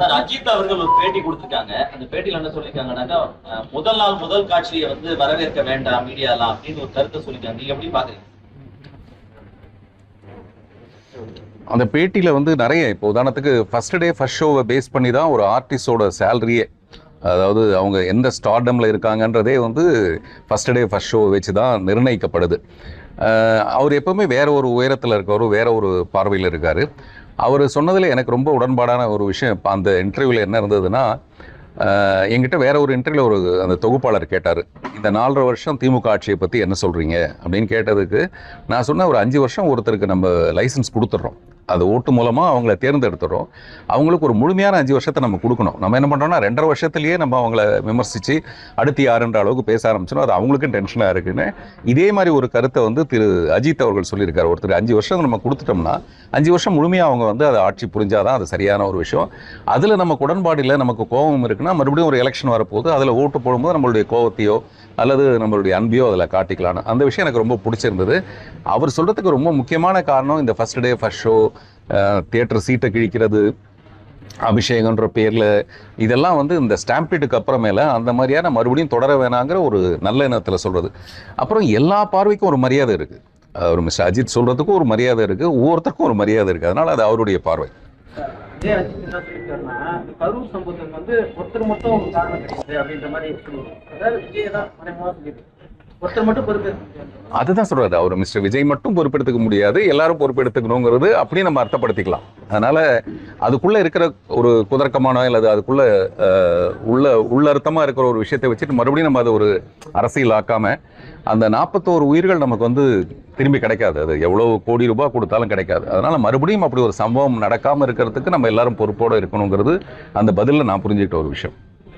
Sir Ajith அவர்கள் ஒரு பேட்டி கொடுத்திருக்காங்க. அந்த பேட்டியில என்ன சொல்லியிருக்காங்கன்னாக்கா முதல் நாள் முதல் காட்சியை வந்து வரவேற்க வேண்டாம் மீடியாலாம் அப்படின்னு ஒரு கருத்தை சொல்லியிருக்காங்க நீங்க எப்படி பாக்குறீங்க? அந்த பேட்டியில் வந்து நிறைய இப்போ உதாரணத்துக்கு ஃபஸ்ட் டே ஃபஸ்ட் ஷோவை பேஸ் பண்ணி தான் ஒரு ஆர்டிஸ்டோட சேலரியே அதாவது அவங்க எந்த ஸ்டார்டமில் இருக்காங்கன்றதே வந்து ஃபஸ்ட் டே ஃபஸ்ட் ஷோவை வச்சு தான் நிர்ணயிக்கப்படுது. அவர் எப்பவுமே வேற ஒரு உயரத்தில் இருக்கவர் வேற ஒரு பார்வையில் இருக்கார். அவர் சொன்னதில் எனக்கு ரொம்ப உடன்பாடான ஒரு விஷயம். இப்போ அந்த இன்டர்வியூவில் என்ன இருந்ததுன்னா எங்கிட்ட என்கிட்ட வேற ஒரு இன்டர்வியூவில் ஒரு அந்த தொகுப்பாளர் கேட்டார். இந்த நாலரை வருஷம் திமுக ஆட்சியை பற்றி என்ன சொல்கிறீங்க அப்படின்னு கேட்டதுக்கு நான் சொன்ன ஒரு அஞ்சு வருஷம் ஒருத்தருக்கு நம்ம லைசன்ஸ் கொடுத்துட்றோம். அது ஓட்டு மூலமாக அவங்கள தேர்ந்தெடுத்துறோம். அவங்களுக்கு ஒரு முழுமையான அஞ்சு வருஷத்தை நம்ம கொடுக்கணும். நம்ம என்ன பண்ணுறோம்னா ரெண்டரை வருஷத்துலேயே நம்ம அவங்கள விமர்சித்து அடுத்து யாருன்ற அளவுக்கு பேச ஆரம்பிச்சோம். அது அவங்களுக்கும் டென்ஷனாக இருக்குன்னு. இதே மாதிரி ஒரு கருத்தை வந்து திரு அஜித் அவர்கள் சொல்லியிருக்காரு. ஒருத்தர் அஞ்சு வருஷம் நம்ம கொடுத்துட்டோம்னா அஞ்சு வருஷம் முழுமையாக அவங்க வந்து அதை ஆட்சி புரிஞ்சாதான் அது சரியான ஒரு விஷயம். அதில் நமக்கு உடன்பாடு இல்லை நமக்கு கோபம் இருக்குன்னா மறுபடியும் ஒரு எலெக்ஷன் வரப்போகுது. அதில் ஓட்டு போடும்போது நம்மளுடைய கோவத்தையோ அல்லது நம்மளுடைய அன்பையோ அதில் காட்டிக்கலாம்னு அந்த விஷயம் எனக்கு ரொம்ப பிடிச்சிருந்தது. அவர் சொல்கிறதுக்கு ரொம்ப முக்கியமான காரணம் இந்த first day first show theatre சீட்டை கிழிக்கிறது அபிஷேகன்ற பேரில். இதெல்லாம் வந்து இந்த ஸ்டாம்பீட்டுக்கு அப்புறமேல அந்த மாதிரியான மறுபடியும் தொடர வேணாங்கிற ஒரு நல்ல எண்ணத்தில் சொல்கிறது அப்புறம் எல்லா பார்வைக்கும் ஒரு மரியாதை இருக்குது ஒரு மிஸ்டர் அஜித் சொல்கிறதுக்கும் ஒரு மரியாதை இருக்குது ஒவ்வொருத்தருக்கும் ஒரு மரியாதை இருக்குது அதனால் அது அவருடைய பார்வை. விஜய் அஜித் என்ன சொல்லியிருக்காருன்னா இந்த கரூர் சம்பவத்துக்கு வந்து ஒருத்தர் மட்டும் ஒரு காரணம் கிடையாது அப்படின்ற மாதிரி சொல்லுவாங்க அதாவது விஜய் தான் மறைமுகமாக சொல்லிட்டு ஒருத்தர் மட்டும் பொறுப்பேற்க அதுதான் சொல்றாரு அவர் மிஸ்டர் விஜய் மட்டும் பொறுப்பெடுத்துக்க முடியாது. எல்லாரும் பொறுப்பெடுத்துக்கணுங்கிறது அப்படியே நம்ம அர்த்தப்படுத்திக்கலாம். அதனால அதுக்குள்ளே இருக்கிற ஒரு குதர்க்கமான அல்லது அதுக்குள்ளே உள்ள உள்ளர்த்தமாக இருக்கிற ஒரு விஷயத்தை வச்சுட்டு மறுபடியும் நம்ம அதை ஒரு அரசியல் ஆக்காம அந்த நாற்பத்தோரு உயிர்கள் நமக்கு வந்து திரும்பி கிடைக்காது. அது எவ்வளோ கோடி ரூபாய் கொடுத்தாலும் கிடைக்காது. அதனால் மறுபடியும் அப்படி ஒரு சம்பவம் நடக்காமல் இருக்கிறதுக்கு நம்ம எல்லாரும் பொறுப்போடு இருக்கணுங்கிறது அந்த பதிலில் நான் புரிஞ்சுக்கிட்ட ஒரு விஷயம்.